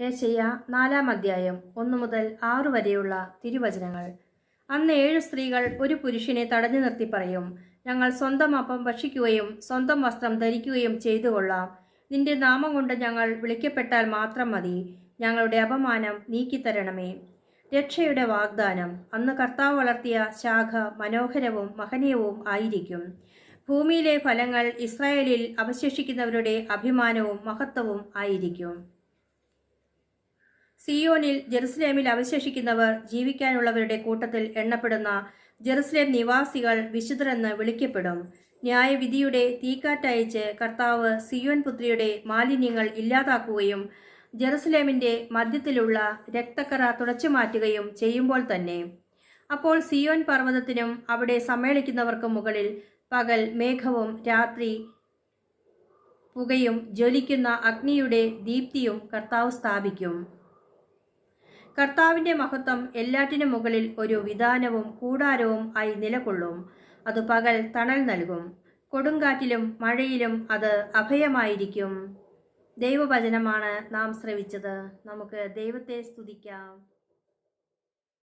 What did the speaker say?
ഏശയ്യ നാലാം അധ്യായം ഒന്നു മുതൽ ആറു വരെയുള്ള തിരുവചനങ്ങൾ. അന്ന് ഏഴ് സ്ത്രീകൾ ഒരു പുരുഷനെ തടഞ്ഞു നിർത്തി പറയും ഞങ്ങൾ സ്വന്തം അപ്പം ഭക്ഷിക്കുകയും സ്വന്തം വസ്ത്രം ധരിക്കുകയും ചെയ്തു കൊള്ളാം നിന്റെ നാമം കൊണ്ട് ഞങ്ങൾ വിളിക്കപ്പെട്ടാൽ മാത്രം മതി. ഞങ്ങളുടെ അപമാനം നീക്കിത്തരണമേ. രക്ഷയുടെ വാഗ്ദാനം. അന്ന് കർത്താവ് വളർത്തിയ ശാഖ മനോഹരവും മഹനീയവും ആയിരിക്കും. ഭൂമിയിലെ ഫലങ്ങൾ ഇസ്രായേലിൽ അവശേഷിക്കുന്നവരുടെ അഭിമാനവും മഹത്വവും ആയിരിക്കും. സിയോനിൽ ജെറുസലേമിൽ അവശേഷിക്കുന്നവർ ജീവിക്കാനുള്ളവരുടെ കൂട്ടത്തിൽ എണ്ണപ്പെടുന്ന ജെറുസലേം നിവാസികൾ വിശുദ്ധരെന്ന് വിളിക്കപ്പെടും. ന്യായവിധിയുടെ തീക്കാറ്റയച്ച് കർത്താവ് സിയോൻ പുത്രിയുടെ മാലിന്യങ്ങൾ ഇല്ലാതാക്കുകയും ജെറുസലേമിന്റെ മധ്യത്തിലുള്ള രക്തക്കറ തുടച്ചു മാറ്റുകയും ചെയ്യുമ്പോൾ തന്നെ. അപ്പോൾ സിയോൻ പർവതത്തിനും അവിടെ സമ്മേളിക്കുന്നവർക്കും മുകളിൽ പകൽ മേഘവും രാത്രി പുകയും ജ്വലിക്കുന്ന അഗ്നിയുടെ ദീപ്തിയും കർത്താവ് സ്ഥാപിക്കും. കർത്താവിന്റെ മഹത്വം എല്ലാറ്റിനും മുകളിൽ ഒരു വിധാനവും കൂടാരവും ആയി നിലകൊള്ളും. അത് പകൽ തണൽ നൽകും. കൊടുങ്കാറ്റിലും മഴയിലും അത് അഭയമായിരിക്കും. ദൈവവചനമാണ് നാം ശ്രവിച്ചത്. നമുക്ക് ദൈവത്തെ സ്തുതിക്കാം.